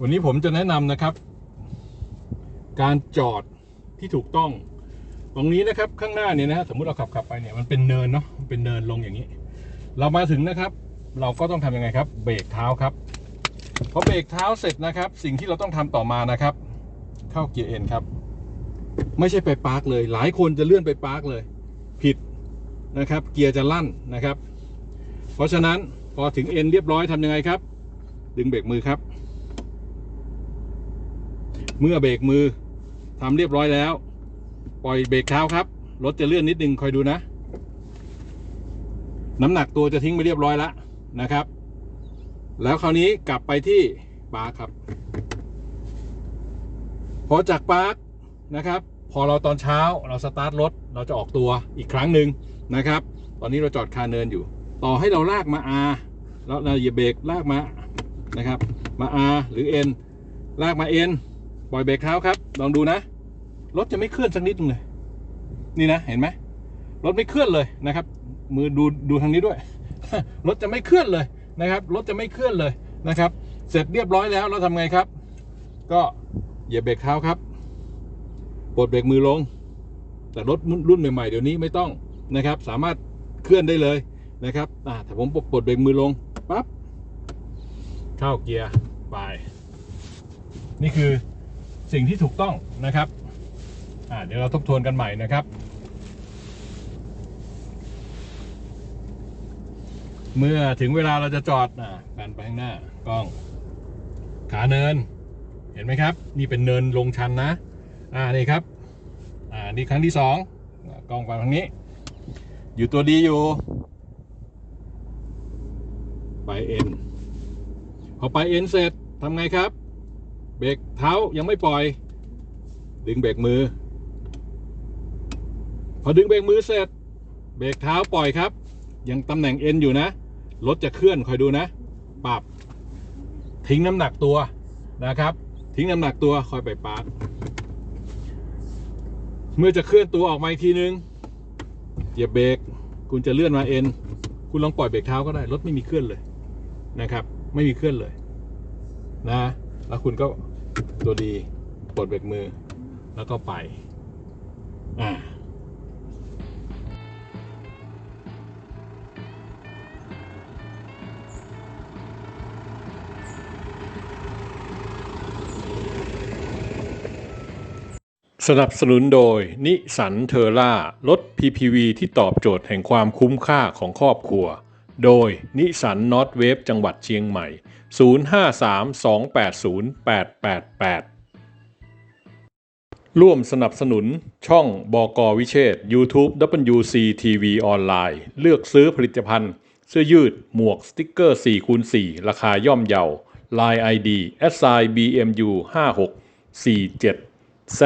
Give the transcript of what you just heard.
วันนี้ผมจะแนะนำนะครับ การจอดที่ถูกต้อง ตรงนี้นะครับข้างหน้าเนี่ยนะฮะสมมติเราขับขับไปเนี่ยมันเป็นเนินเนาะเป็นเนินลงอย่างนี้ เรามาถึงนะครับ เราก็ต้องทำยังไงครับ เบรกเท้าครับพอเบรกเท้าเสร็จนะครับ สิ่งที่เราต้องทำต่อมานะครับ เข้าเกียร์เอ็นครับ ไม่ใช่ไปปาร์กเลย หลายคนจะเลื่อนไปปาร์กเลย ผิดนะครับ เกียร์จะลั่นนะครับ เพราะฉะนั้น พอถึงเอ็นเรียบร้อยทำยังไงครับ ดึงเบรกมือครับ เมื่อเบรกมือทำเรียบร้อยแล้ว ปล่อยเบรกเท้าครับ รถจะเลื่อนนิดนึงคอยดูนะ น้ำหนักตัวจะทิ้งไปเรียบร้อยแล้วนะครับ แล้วคราวนี้กลับไปที่ปาร์คครับ พอจากปาร์คนะครับ พอเราตอนเช้าเราสตาร์ทรถเราจะออกตัวอีกครั้งหนึ่งนะครับ ตอนนี้เราจอดคาเนินอยู่ ต่อให้เราลากมา R แล้วเราอย่าเบรกลากมานะครับ มา R หรือ N ลากมา N ปล่อยเบรกเท้าครับลองดูนะรถจะไม่เคลื่อนสักนิดนึงเลย นี่นะเห็นไหมรถไม่เคลื่อนเลยนะครับ มือดูดูทางนี้ด้วยรถจะไม่เคลื่อนเลยนะครับรถจะไม่เคลื่อนเลยนะครับ เสร็จเรียบร้อยแล้วเราทำไงครับ ก็เหยียบเบรกเท้าครับปลดเบรกมือลง แต่รถรุ่นใหม่ๆเดี๋ยวนี้ไม่ต้องนะครับ สามารถเคลื่อนได้เลย นะครับอ่าถ้าผมปลดเบรกมือลงปั๊บเข้าเกียร์ไปนี่คือสิ่งที่ถูกต้องนะครับเดี๋ยวเราทบทวนกันใหม่นะครับ เมื่อถึงเวลาเราจะจอดอ่าแปนไปข้างหน้ากล้อง ขาเนิน เห็นไหมครับ นี่เป็นเนินลงชันนะ อ่านี่ครับ อ่านี่ครั้งที่สองกล้องไปทางนี้ อยู่ตัวดีอยู่ ไปเอ็นพอไปเอ็นเสร็จทำไงครับ เบรกเท้ายังไม่ปล่อย ดึงเบรกมือ พอดึงเบรกมือเสร็จ เบรกเท้าปล่อยครับ ยังตำแหน่งเอ็นอยู่นะรถจะเคลื่อนคอยดูนะ ปรับ ทิ้งน้ำหนักตัวนะครับ ทิ้งน้ำหนักตัวคอยไปปาร์กเมื่อจะเคลื่อนตัวออกมาอีกทีนึงเหยียบเบรกคุณจะเลื่อนมาเอ็น คุณลองปล่อยเบรกเท้าก็ได้ รถไม่มีเคลื่อนเลย นะครับ ไม่มีเคลื่อนเลยนะ แล้วคุณก็ตัวดีปลดเบรกมือ แล้วก็ไป อ่าสนับสนุนโดย นิสันเทอร่า รถ PPV ที่ตอบโจทย์แห่งความคุ้มค่าของครอบครัว โดยนิสันนอตเวฟจังหวัดเชียงใหม่ 0532808888 ร่วมสนับสนุนช่องบอกอวิเชษ YouTube WC TV ออนไลน์เลือกซื้อผลิตภัณฑ์ เสื้อยืด หมวกสติกเกอร์4คูณ4ราคาย่อมเยา Line ID SI BMU 56 47 Z